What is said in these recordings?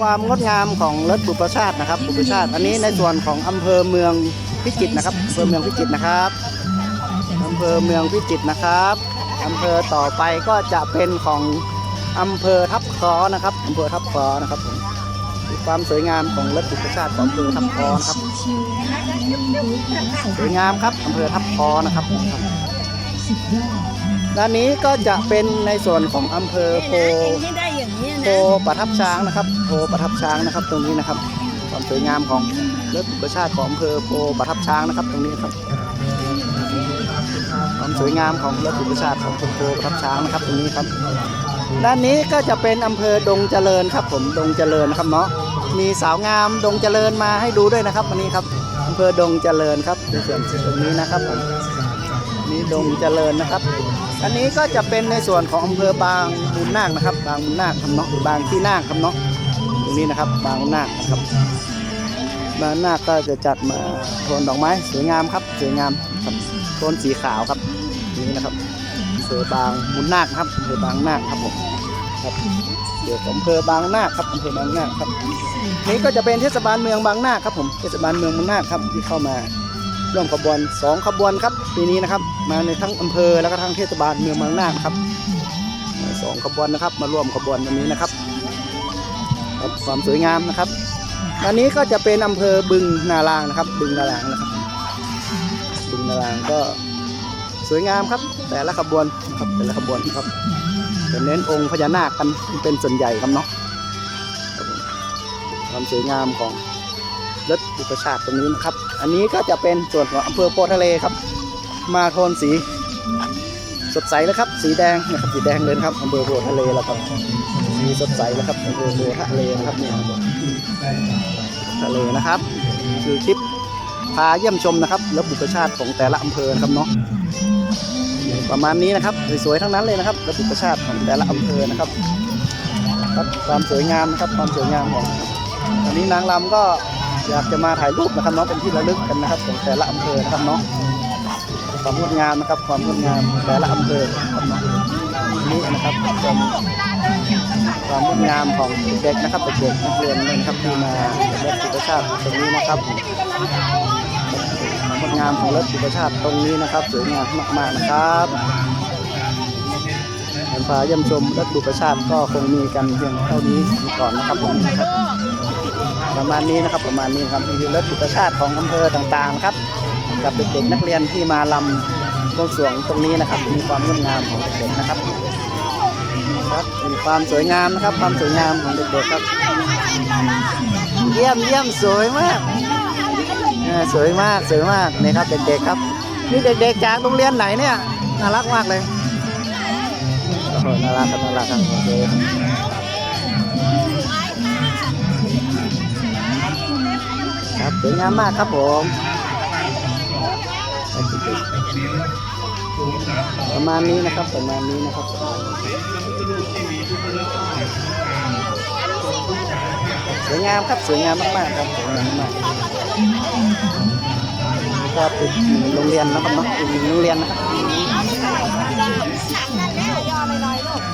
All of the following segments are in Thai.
ความงดงามของรถบุปชาตินะครับบุปชาติ อันนี้ในส่วนของอำเภอเมืองพิจิตรนะครับอำเภอเมืองพิจิตรนะครับอำเภอเมืองพิจิตรนะครับอำเภอต่อไปก็จะเป็นของอำเภอทับคอนะครับอำเภอทับคอนะครับผมความสวยงามของรถบุปชาติของอำเภอทับคอนะครับสวยงามครับอำเภอทับคอนะครับด้านนี้ก็จะเป็นในส่วนของอำเภอโพ โพประทับช้างนะครับโพประทับช้างนะครับ ตรงนี้นะครับ ความสวยงามของเลือดประชาติของอำเภอโพประทับช้างนะครับ ตรงนี้ครับความสวยงามของเลือดประชาติของอำเภอโพประทับช้างนะครับ ตรงนี้ครับ ด้านนี้ก็จะเป็นอำเภอดงเจริญครับ ผมดงเจริญนะครับเนาะมีสาวงามดงเจริญมาให้ดูด้วยนะครับ วันนี้ครับอำเภอดงเจริญครับในส่วนตรงนี้นะครับผมนี่ดงเจริญนะครับ อันนี้ก็จะเป็นในส่วนของอำเภอบางบุญนาคนะครับ บางบุญนาคครับเนาะบางที่นาคครับเนาะตรงนี้นะครับ บางบุญนาคนะครับ บางนาคก็จะจัดมาโทนดอกไม้สวยงามครับสวยงามครับโทนสีขาวครับนี่นะครับอำเภอบางบุญนาคครับอำเภอบางนาคครับผมครับเดี๋ยวอำเภอบางนาคครับอำเภอบางนาคครับ นี่ก็จะเป็นเทศบาลเมืองบางนาคครับผมเทศบาลเมืองบางนาคครับที่เข้ามา ร่วมขบวนสองขบวนครับปีนี้นะครับ มาในทั้งอำเภอแล้วก็ทั้งเทศบาลเมืองบางนาครับสองขบวนนะครับ มาร่วมขบวนวันนี้นะครับครับความสวยงามนะครับอันนี้ก็จะเป็นอำเภอบึงนาลางนะครับ บึงนาลางนะครับ บึงนาลางก็สวยงามครับ แต่ละขบวนครับแต่ละขบวนครับจะเน้นองค์พญานาคกันเป็นส่วนใหญ่ครับเนาะความสวยงามของ รถอุปชาติตรงนี้นะครับ อันนี้ก็จะเป็นส่วนของอำเภอโพทะเลครับ มาโทนสีสดใสแล้วครับ สีแดงนะครับสีแดงเลยนะครับอำเภอโพทะเลแล้วครับสีสดใสแล้วครับอำเภอโพทะเลนะครับเนี่ยทะเลนะครับ คือคลิปพาเยี่ยมชมนะครับรถอุปชาติของแต่ละอำเภอนะครับเนาะประมาณนี้นะครับสวยๆทั้งนั้นเลยนะครับรถอุปชาติของแต่ละอำเภอนะครับครับความสวยงามนะครับความสวยงามของอันนี้นางรำก็ อยากจะมาถ่ายรูปนะครับเนาะเป็นที่ระลึกกันนะครับของแต่ละอำเภอนะครับเนาะความงดงามนะครับความงดงามของแต่ละอำเภอครับเนาะนี่นะครับเป็นความงดงามของเด็กนะครับเด็กนักเรียนนะครับที่มาเล่นสุขชาติตรงนี้นะครับความงดงามของรถสุขชาติตรงนี้นะครับสวยงามมากๆนะครับการพาเยี่ยมชมรถบุปชาติก็คงมีกันเพียงเท่านี้ก่อนนะครับผม ประมาณนี้นะครับประมาณนี้ครับนี่คือรถบุตรชาติของอำเภอต่างๆนะครับ กับเด็กๆนักเรียนที่มาลำบวงสวงตรงนี้นะครับ มีความงดงามของเด็กๆนะครับครับมีความสวยงามนะครับ ความสวยงามของเด็กๆครับ เยี่ยมเยี่ยมสวยมากสวยมากสวยมากนี่ครับเด็กๆครับนี่เด็กๆจากโรงเรียนไหนเนี่ยน่ารักมากเลยน่ารักครับน่ารักครับโอเค ครับสวยงามมากครับผมประมาณนี้นะครับประมาณนี้นะครับสวยงามครับสวยงามมากๆครับสวยงามมากๆก็เป็นโรงเรียนนะครับเนาะอีกหนึ่งโรงเรียนนะครับ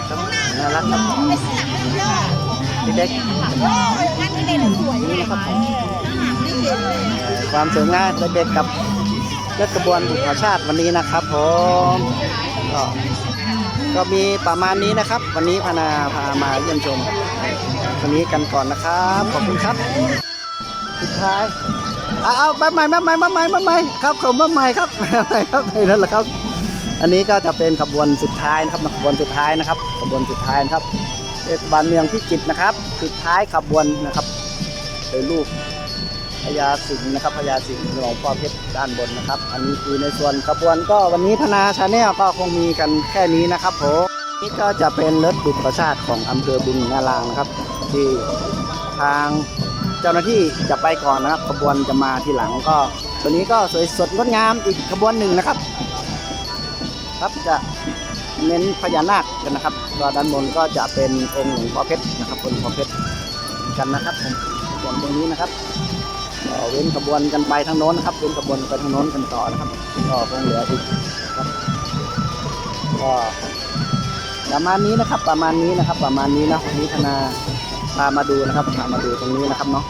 ครับน่ารักครับเด็กๆนี่นะครับผม ความสวยงามเด็กๆกับรถกระบวนบุพชาติวันนี้นะครับผมก็ก็มีประมาณนี้นะครับ วันนี้พนาพามาเยี่ยมชมวันนี้กันก่อนนะครับขอบคุณครับสุดท้ายเอาเอามาใหม่มาใหม่มาใหม่มาใหม่ครับผมมาใหม่ครับมาใหม่ครับนั่นแหละครับ อันนี้ก็จะเป็นขบวนสุดท้ายนะครับขบวนสุดท้ายนะครับ ขบวนสุดท้ายนะครับเทศบาลเมืองพิจิตรนะครับ สุดท้ายขบวนนะครับเป็นรูป พญาสิงห์นะครับพญาสิงห์หลวงพ่อเพชรด้านบนนะครับ อันนี้คือในส่วนขบวนก็วันนี้ธนาชาแนลก็คงมีกันแค่นี้นะครับผมนี่ก็จะเป็นรถบุพชาติของอำเภอบึงนาลางนะครับ ที่ทางเจ้าหน้าที่จะไปก่อนนะครับ ขบวนจะมาทีหลังก็ตัวนี้ก็สวยสดงดงามอีกขบวนหนึ่งนะครับ ครับจะเน้นพญานาคกันนะครับก็ด้านบนก็จะเป็นองค์หลวงพ่อเพชรนะครับองค์หลวงพ่อเพชรกันนะครับผมส่วนตรงนี้นะครับ เว้นขบวนกันไปทางโน้นนะครับ เว้นขบวนไปทางโน้นกันต่อนะครับ ก็คงเหลืออีกครับก็ประมาณนี้นะครับ ประมาณนี้นะครับ ประมาณนี้นะวันนี้ธนาพามาดูนะครับพามาดูตรงนี้นะครับเนาะ